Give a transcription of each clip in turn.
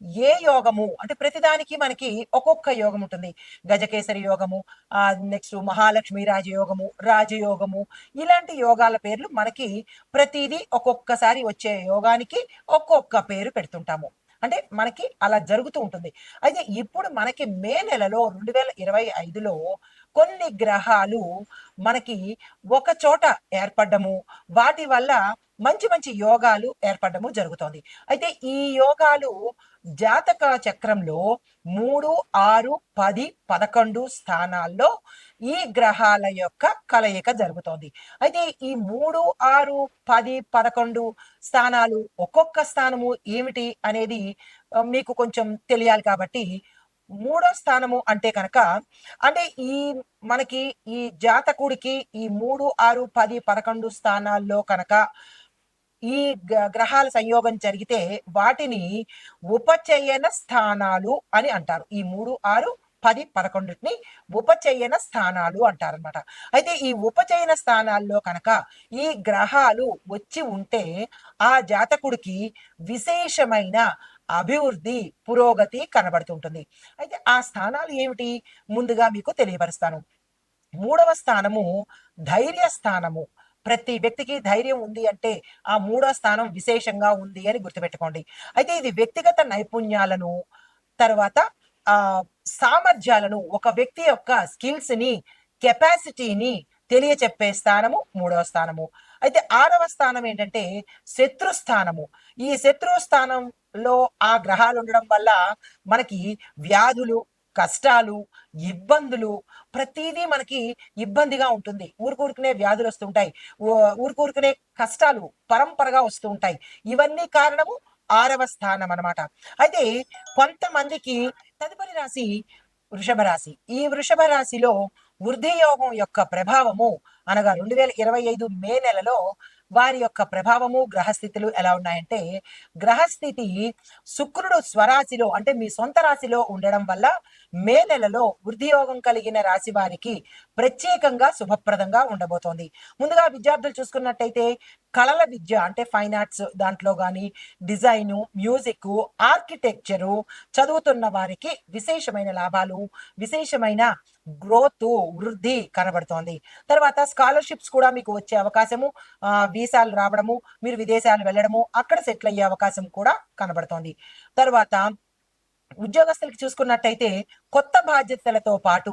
ఏ యోగము? అంటే ప్రతిదానికి మనకి ఒక్కొక్క యోగం ఉంటుంది. గజకేసరి యోగము ఆ నెక్స్ట్ మహాలక్ష్మి రాజయోగము రాజయోగము ఇలాంటి యోగాల పేర్లు మనకి ప్రతిదీ ఒక్కొక్కసారి వచ్చే యోగానికి ఒక్కొక్క పేరు పెడుతుంటాము. అంటే మనకి అలా జరుగుతూ ఉంటుంది. అయితే ఇప్పుడు మనకి మే నెలలో రెండు వేల ఇరవై ఐదులో కొన్ని గ్రహాలు మనకి ఒక చోట ఏర్పడము వాటి వల్ల మంచి మంచి యోగాలు ఏర్పడము జరుగుతోంది. అయితే ఈ యోగాలు జాతక చక్రంలో మూడు ఆరు పది పదకొండు స్థానాల్లో ఈ గ్రహాల యొక్క కలయిక జరుగుతోంది. అయితే ఈ మూడు ఆరు పది పదకొండు స్థానాలు ఒక్కొక్క స్థానము ఏమిటి అనేది మీకు కొంచెం తెలియాలి కాబట్టి మూడో స్థానము అంటే కనుక అంటే ఈ మనకి ఈ జాతకుడికి ఈ మూడు ఆరు పది పదకొండు స్థానాల్లో కనుక ఈ గ్రహాల సంయోగం జరిగితే వాటిని ఉపచయన స్థానాలు అని అంటారు. ఈ మూడు ఆరు పది పదకొండుని ఉపచయన స్థానాలు అంటారనమాట అయితే ఈ ఉపచయన స్థానాల్లో కనుక ఈ గ్రహాలు వచ్చి ఉంటే ఆ జాతకుడికి విశేషమైన అభివృద్ధి పురోగతి కనబడుతుంటుంది అయితే ఆ స్థానాలు ఏమిటి? ముందుగా మీకు తెలియపరుస్తాను. మూడవ స్థానము ధైర్య స్థానము. ప్రతి వ్యక్తికి ధైర్యం ఉంది అంటే ఆ మూడో స్థానం విశేషంగా ఉంది అని గుర్తుపెట్టుకోండి. అయితే ఇది వ్యక్తిగత నైపుణ్యాలను తర్వాత ఆ సామర్థ్యాలను ఒక వ్యక్తి యొక్క స్కిల్స్ని కెపాసిటీని తెలియచెప్పే స్థానము మూడవ స్థానము. అయితే ఆరవ స్థానం ఏంటంటే శత్రు స్థానము. ఈ శత్రు స్థానంలో ఆ గ్రహాలు ఉండడం వల్ల మనకి వ్యాధులు కష్టాలు ఇబ్బందులు ప్రతిదీ మనకి ఇబ్బందిగా ఉంటుంది. ఊరుకూరుకునే వ్యాధులు వస్తుంటాయి ఊరుకూరుకునే కష్టాలు పరంపరగా వస్తూ ఉంటాయి. ఇవన్నీ కారణము ఆరవ స్థానం అన్నమాట. అయితే కొంతమందికి తదుపరి రాశి వృషభ రాశి. ఈ వృషభ రాశిలో వృద్ధి యోగం యొక్క ప్రభావము అనగా రెండు వేల ఇరవై ఐదు మే నెలలో వారి యొక్క ప్రభావము గ్రహస్థితులు ఎలా ఉన్నాయంటే గ్రహస్థితి శుక్రుడు స్వరాశిలో అంటే మీ సొంత రాశిలో ఉండడం వల్ల మే నెలలో వృద్ధియోగం కలిగిన రాశి వారికి ప్రత్యేకంగా శుభప్రదంగా ఉండబోతోంది. ముందుగా విద్యార్థులు చూసుకున్నట్టయితే కళల విద్య అంటే ఫైన్ ఆర్ట్స్ దాంట్లో కానీ డిజైను మ్యూజిక్ ఆర్కిటెక్చరు చదువుతున్న వారికి విశేషమైన లాభాలు విశేషమైన గ్రోత్ వృద్ధి కనబడుతోంది. తర్వాత స్కాలర్షిప్స్ కూడా మీకు వచ్చే అవకాశము వీసాలు రావడము మీరు విదేశాలు వెళ్ళడము అక్కడ సెటిల్ అయ్యే అవకాశం కూడా కనబడుతోంది. తర్వాత ఉద్యోగస్తులకి చూసుకున్నట్టయితే కొత్త బాధ్యతలతో పాటు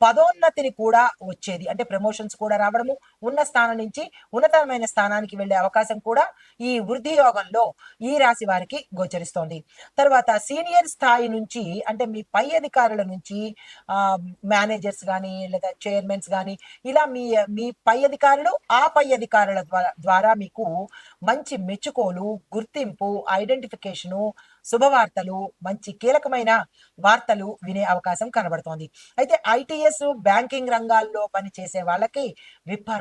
పదోన్నతిని కూడా వచ్చేది. అంటే ప్రమోషన్స్ కూడా రావడము ఉన్న స్థానం నుంచి ఉన్నతమైన స్థానానికి వెళ్ళే అవకాశం కూడా ఈ వృద్ధి యోగంలో ఈ రాశి వారికి గోచరిస్తోంది. తర్వాత సీనియర్ స్థాయి నుంచి అంటే మీ పై అధికారుల నుంచి మేనేజర్స్ కానీ లేదా చైర్మన్స్ కానీ ఇలా మీ మీ పై అధికారులు ఆ పై అధికారుల ద్వారా మీకు మంచి మెచ్చుకోలు గుర్తింపు ఐడెంటిఫికేషను శుభవార్తలు మంచి కీలకమైన వార్తలు వినే అవకాశం కనబడుతోంది. అయితే ఐటీఎస్ బ్యాంకింగ్ రంగాల్లో పనిచేసే వాళ్ళకి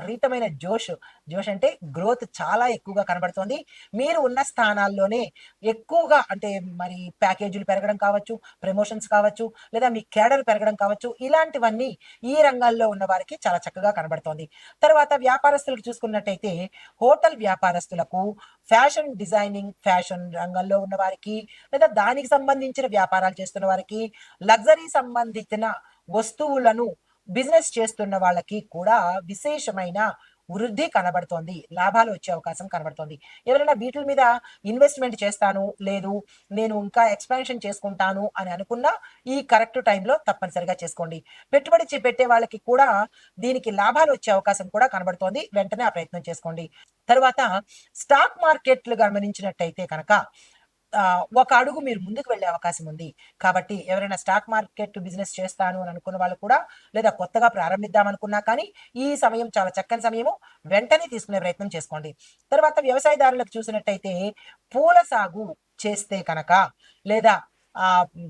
విపరీతమైన జోష్. జోష్ అంటే గ్రోత్ చాలా ఎక్కువగా కనబడుతోంది. మీరు ఉన్న స్థానాల్లోనే ఎక్కువగా అంటే మరి ప్యాకేజీలు పెరగడం కావచ్చు ప్రమోషన్స్ కావచ్చు లేదా మీ కేడర్ పెరగడం కావచ్చు ఇలాంటివన్నీ ఈ రంగాల్లో ఉన్న వారికి చాలా చక్కగా కనబడుతోంది. తర్వాత వ్యాపారస్తులకు చూసుకున్నట్టయితే హోటల్ వ్యాపారస్తులకు ఫ్యాషన్ డిజైనింగ్ ఫ్యాషన్ రంగంలో ఉన్న వారికి లేదా దానికి సంబంధించిన వ్యాపారాలు చేస్తున్న వారికి లగ్జరీ సంబంధించిన వస్తువులను బిజినెస్ చేస్తున్న వాళ్ళకి కూడా విశేషమైన వృద్ధి కనబడుతోంది. లాభాలు వచ్చే అవకాశం కనబడుతోంది. ఎవరైనా వీటి మీద ఇన్వెస్ట్మెంట్ చేస్తాను లేదు నేను ఇంకా ఎక్స్పాన్షన్ చేసుకుంటాను అని అనుకున్నా ఈ కరెక్ట్ టైంలో తప్పనిసరిగా చేసుకోండి. పెట్టుబడి పెట్టే వాళ్ళకి కూడా దీనికి లాభాలు వచ్చే అవకాశం కూడా కనబడుతోంది. వెంటనే ఆ ప్రయత్నం చేసుకోండి. తర్వాత స్టాక్ మార్కెట్లు గమనించినట్టయితే కనుక ఒక అడుగు మీరు ముందుకు వెళ్ళే అవకాశం ఉంది. కాబట్టి ఎవరైనా స్టాక్ మార్కెట్ బిజినెస్ చేస్తాను అని అనుకున్న వాళ్ళు కూడా లేదా కొత్తగా ప్రారంభిద్దాం అనుకున్నా కానీ ఈ సమయం చాలా చక్కని సమయము. వెంటనే తీసుకునే ప్రయత్నం చేసుకోండి. తర్వాత వ్యవసాయదారులకు చూసినట్టయితే పూల సాగు చేస్తే కనుక లేదా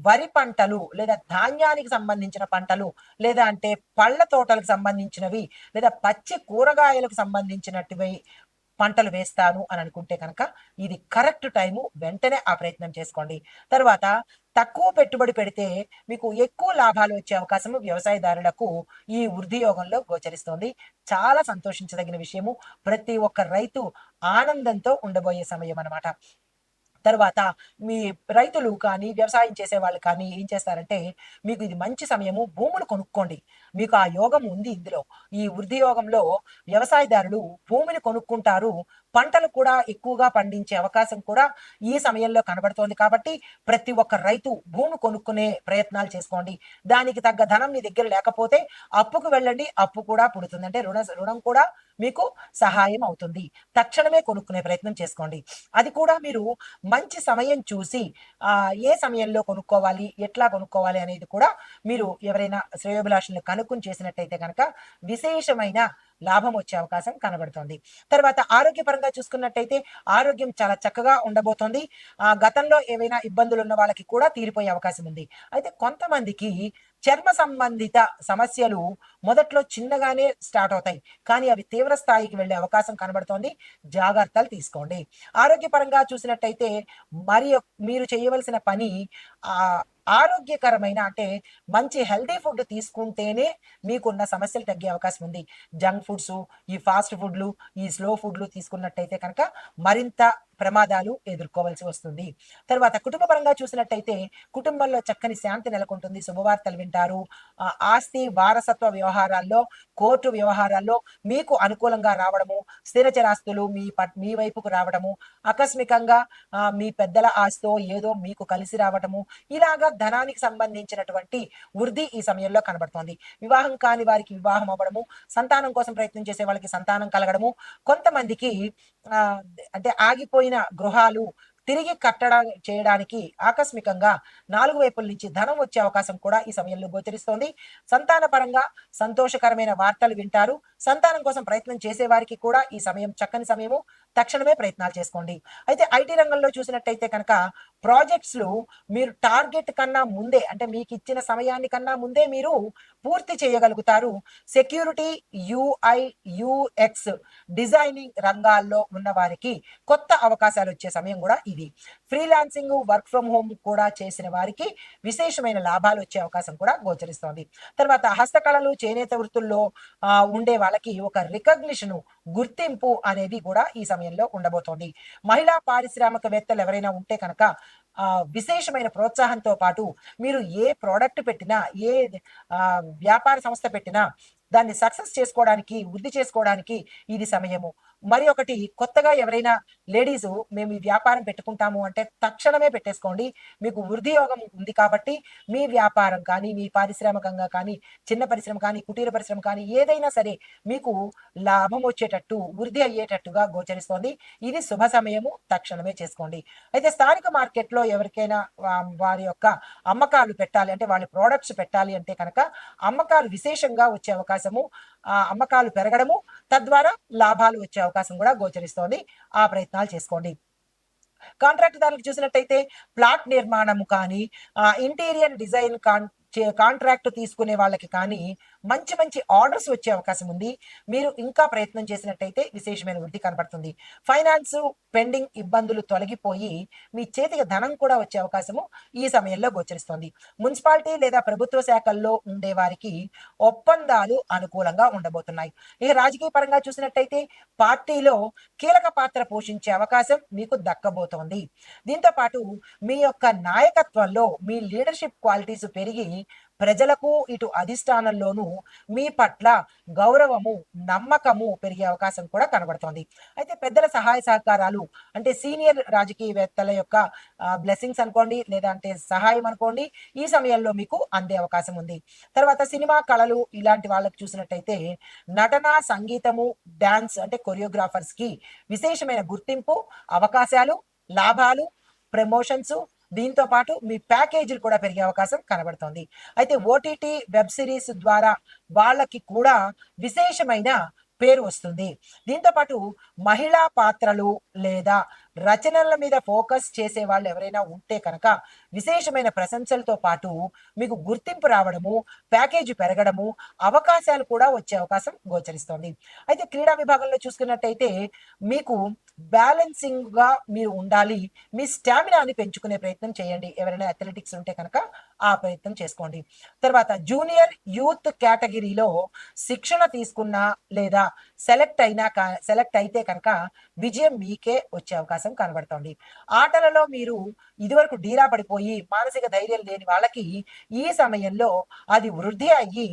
వరి పంటలు లేదా ధాన్యానికి సంబంధించిన పంటలు లేదా అంటే పళ్ళ తోటలకు సంబంధించినవి లేదా పచ్చి కూరగాయలకు సంబంధించినటివి పంటలు వేస్తాను అని అనుకుంటే కనుక ఇది కరెక్ట్ టైము వెంటనే ఆ ప్రయత్నం చేసుకోండి. తర్వాత తక్కువ పెట్టుబడి పెడితే మీకు ఎక్కువ లాభాలు వచ్చే అవకాశం వ్యవసాయదారులకు ఈ వృద్ధి యోగంలో గోచరిస్తోంది. చాలా సంతోషించదగిన విషయము. ప్రతి ఒక్క రైతు ఆనందంతో ఉండబోయే సమయం అనమాట తర్వాత మీ రైతులు కానీ వ్యవసాయం చేసే వాళ్ళు కానీ ఏం చేస్తారంటే మీకు ఇది మంచి సమయము భూములు కొనుక్కోండి. మీకు ఆ యోగం ఉంది ఇందులో. ఈ వృద్ధి యోగంలో వ్యవసాయదారులు భూమిని కొనుక్కుంటారు. పంటలు కూడా ఎక్కువగా పండించే అవకాశం కూడా ఈ సమయంలో కనబడుతోంది కాబట్టి ప్రతి ఒక్క రైతు భూమి కొనుక్కునే ప్రయత్నాలు చేసుకోండి. దానికి తగ్గ ధనం మీ దగ్గర లేకపోతే అప్పుకు వెళ్ళండి. అప్పు కూడా పుడుతుంది. అంటే రుణ రుణం కూడా మీకు సహాయం అవుతుంది. తక్షణమే కొనుక్కునే ప్రయత్నం చేసుకోండి. అది కూడా మీరు మంచి సమయం చూసి ఆ ఏ సమయంలో కొనుక్కోవాలి? ఎట్లా కొనుక్కోవాలి అనేది కూడా మీరు ఎవరైనా శ్రేయోభిలాషులను కనుక్కుని చేసినట్టయితే కనుక విశేషమైన లాభం వచ్చే అవకాశం కనబడుతోంది. తర్వాత ఆరోగ్యపరంగా చూసుకున్నట్టయితే ఆరోగ్యం చాలా చక్కగా ఉండబోతోంది. ఆ గతంలో ఏవైనా ఇబ్బందులు ఉన్న వాళ్ళకి కూడా తీరిపోయే అవకాశం ఉంది. అయితే కొంతమందికి చర్మ సంబంధిత సమస్యలు మొదట్లో చిన్నగానే స్టార్ట్ అవుతాయి. కానీ అవి తీవ్ర స్థాయికి వెళ్ళే అవకాశం కనబడుతోంది. జాగ్రత్తలు తీసుకోండి. ఆరోగ్యపరంగా చూసినట్టయితే మరి మీరు చేయవలసిన పని ఆ ఆరోగ్యకరమైన అంటే మంచి హెల్దీ ఫుడ్ తీసుకుంటేనే మీకున్న సమస్యలు తగ్గే అవకాశం ఉంది. జంక్ ఫుడ్స్ ఈ ఫాస్ట్ ఫుడ్లు ఈ స్లో ఫుడ్లు తీసుకున్నట్టయితే కనుక మరింత ప్రమాదాలు ఎదుర్కోవాల్సి వస్తుంది. తర్వాత కుటుంబ పరంగా చూసినట్టయితే కుటుంబంలో చక్కని శాంతి నెలకొంటుంది. శుభవార్తలు వింటారు. ఆస్తి వారసత్వ వ్యవహారాల్లో కోర్టు వ్యవహారాల్లో మీకు అనుకూలంగా రావడము స్థిర చరాస్తులు మీ పట్- మీ వైపుకు రావడము ఆకస్మికంగా మీ పెద్దల ఆస్తో ఏదో మీకు కలిసి రావడము ఇలాగా ధనానికి సంబంధించినటువంటి వృద్ధి ఈ సమయంలో కనబడుతోంది. వివాహం కాని వారికి వివాహం అవ్వడము సంతానం కోసం ప్రయత్నం చేసే వాళ్ళకి సంతానం కలగడము కొంతమందికి అంటే ఆగిపోయిన గృహాలు తిరిగి కట్టడం చేయడానికి ఆకస్మికంగా నాలుగు వైపుల నుంచి ధనం వచ్చే అవకాశం కూడా ఈ సమయంలో గోచరిస్తోంది. సంతాన పరంగా సంతోషకరమైన వార్తలు వింటారు. సంతానం కోసం ప్రయత్నం చేసే వారికి కూడా ఈ సమయం చక్కని సమయము. తక్షణమే ప్రయత్నాలు చేసుకోండి. అయితే ఐటీ రంగంలో చూసినట్టయితే కనుక ప్రాజెక్ట్స్లు మీరు టార్గెట్ కన్నా ముందే అంటే మీకు ఇచ్చిన సమయాన్ని కన్నా ముందే మీరు పూర్తి చేయగలుగుతారు. సెక్యూరిటీ యుఐ యుఎక్స్ డిజైనింగ్ రంగాల్లో ఉన్న వారికి కొత్త అవకాశాలు వచ్చే సమయం కూడా ఇది. ఫ్రీలాన్సింగ్ వర్క్ ఫ్రమ్ హోమ్ కూడా చేసిన వారికి విశేషమైన లాభాలు వచ్చే అవకాశం కూడా గోచరిస్తోంది. తర్వాత హస్తకళలు చేనేత వృత్తుల్లో ఉండే వాళ్ళకి ఒక రికగ్నిషన్ గుర్తింపు అనేది కూడా ఈ సమయంలో ఉండబోతోంది. మహిళా పారిశ్రామికవేత్తలు ఎవరైనా ఉంటే కనుక విశేషమైన ప్రోత్సాహంతో పాటు మీరు ఏ ప్రోడక్ట్ పెట్టినా ఏ వ్యాపార సంస్థ పెట్టినా దాన్ని సక్సెస్ చేసుకోవడానికి వృద్ధి చేసుకోవడానికి ఇది సమయము. మరి ఒకటి కొత్తగా ఎవరైనా లేడీస్ మేము ఈ వ్యాపారం పెట్టుకుంటాము అంటే తక్షణమే పెట్టేసుకోండి. మీకు వృద్ధి యోగం ఉంది కాబట్టి మీ వ్యాపారం కానీ మీ పారిశ్రామికంగా కానీ చిన్న పరిశ్రమ కానీ కుటీర పరిశ్రమ కానీ ఏదైనా సరే మీకు లాభం వచ్చేటట్టు వృద్ధి అయ్యేటట్టుగా గోచరిస్తోంది. ఇది శుభ సమయము తక్షణమే చేసుకోండి. అయితే స్థానిక మార్కెట్లో ఎవరికైనా వారి యొక్క అమ్మకాలు పెట్టాలి అంటే వాళ్ళ ప్రోడక్ట్స్ పెట్టాలి అంటే కనుక అమ్మకాలు విశేషంగా వచ్చే అవకాశము అమ్మకాలు పెరగడము తద్వారా లాభాలు వచ్చే అవకాశం కూడా గోచరిస్తోంది. ఆ ప్రయత్నాలు చేసుకోండి. కాంట్రాక్ట్ దారులకు చూసినట్టయితే ప్లాట్ నిర్మాణము కానీ ఇంటీరియర్ డిజైన్ కాన్ కాంట్రాక్ట్ తీసుకునే వాళ్ళకి కానీ మంచి మంచి ఆర్డర్స్ వచ్చే అవకాశం ఉంది. మీరు ఇంకా ప్రయత్నం చేసినట్టయితే విశేషమైన వృద్ధి కనబడుతుంది ఫైనాన్స్ పెండింగ్ ఇబ్బందులు తొలగిపోయి మీ చేతికి ధనం కూడా వచ్చే అవకాశము ఈ సమయంలో గోచరిస్తోంది. మున్సిపాలిటీ లేదా ప్రభుత్వ శాఖల్లో ఉండే వారికి ఒప్పందాలు అనుకూలంగా ఉండబోతున్నాయి. ఇక రాజకీయ పరంగా చూసినట్టయితే పార్టీలో కీలక పాత్ర పోషించే అవకాశం మీకు దక్కబోతోంది. దీంతో పాటు మీ యొక్క నాయకత్వంలో మీ లీడర్షిప్ క్వాలిటీస్ పెరిగి ప్రజలకు ఇటు అధిష్టానంలోనూ మీ పట్ల గౌరవము నమ్మకము పెరిగే అవకాశం కూడా కనబడుతోంది. అయితే పెద్దల సహాయ సహకారాలు అంటే సీనియర్ రాజకీయవేత్తల యొక్క బ్లెస్సింగ్స్ అనుకోండి లేదా అంటే సహాయం అనుకోండి ఈ సమయంలో మీకు అందే అవకాశం ఉంది. తర్వాత సినిమా కళలు ఇలాంటి వాళ్ళకి చూసినట్టయితే నటన సంగీతము డాన్స్ అంటే కొరియోగ్రాఫర్స్కి విశేషమైన గుర్తింపు అవకాశాలు లాభాలు ప్రమోషన్స్ దీంతో పాటు మీ ప్యాకేజీలు కూడా పెరిగే అవకాశం కనబడుతోంది. అయితే ఓటీటీ వెబ్ సిరీస్ ద్వారా వాళ్ళకి కూడా విశేషమైన పేరు వస్తుంది. దీంతో పాటు మహిళా పాత్రలు లేదా రచనల మీద ఫోకస్ చేసే వాళ్ళు ఎవరైనా ఉంటే కనుక విశేషమైన ప్రశంసలతో పాటు మీకు గుర్తింపు రావడము ప్యాకేజీ పెరగడము అవకాశాలు కూడా వచ్చే అవకాశం గోచరిస్తోంది. అయితే క్రీడా విభాగంలో చూసుకున్నట్టయితే మీకు బ్యాలెన్సింగ్గా మీరు ఉండాలి మీ స్టామినాని పెంచుకునే ప్రయత్నం చేయండి. ఎవరైనా అథ్లెటిక్స్ ఉంటే కనుక ఆ ప్రయత్నం చేసుకోండి. తర్వాత జూనియర్ యూత్ కేటగిరీలో శిక్షణ తీసుకున్నా లేదా సెలెక్ట్ అయినా సెలెక్ట్ అయితే కనుక విజయం మీకే వచ్చే అవకాశం కనబడుతోంది. ఆటలలో మీరు ఇదివరకు డీలా పడిపోయి మానసిక ధైర్యం లేని వాళ్ళకి ఈ సమయంలో అది వృద్ధి అయ్యి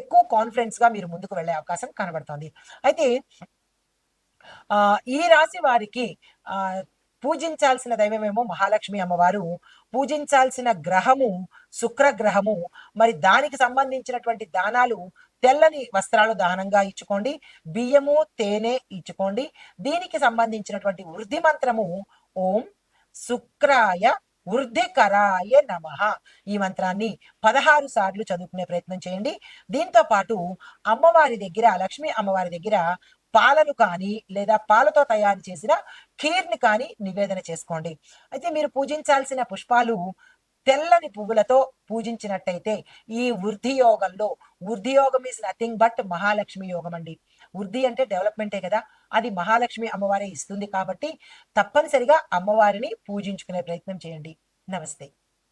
ఎక్కువ కాన్ఫిడెన్స్గా మీరు ముందుకు వెళ్ళే అవకాశం కనబడుతోంది. అయితే ఆ ఈ రాశి వారికి ఆ పూజించాల్సిన దైవమేమో మహాలక్ష్మి అమ్మవారు. పూజించాల్సిన గ్రహము శుక్ర గ్రహము మరి దానికి సంబంధించినటువంటి దానాలు తెల్లని వస్త్రాలు దానంగా ఇచ్చుకోండి. బియ్యము తేనె ఇచ్చుకోండి. దీనికి సంబంధించినటువంటి వృద్ధి మంత్రము ఓం శుక్రాయ వృద్ధికరాయ నమ. ఈ మంత్రాన్ని పదహారు సార్లు చదువుకునే ప్రయత్నం చేయండి. దీంతో పాటు అమ్మవారి దగ్గర లక్ష్మీ అమ్మవారి దగ్గర పాలను కానీ లేదా పాలతో తయారు చేసిన ఖీర్ని కానీ నివేదన చేసుకోండి. అయితే మీరు పూజించాల్సిన పుష్పాలు తెల్లని పువ్వులతో పూజించినట్టయితే ఈ వృద్ధి యోగంలో వృద్ధి యోగం ఈజ్ నథింగ్ బట్ మహాలక్ష్మి యోగం అండి. వృద్ధి అంటే డెవలప్మెంటే కదా అది మహాలక్ష్మి అమ్మవారే ఇస్తుంది కాబట్టి తప్పనిసరిగా అమ్మవారిని పూజించుకునే ప్రయత్నం చేయండి. నమస్తే.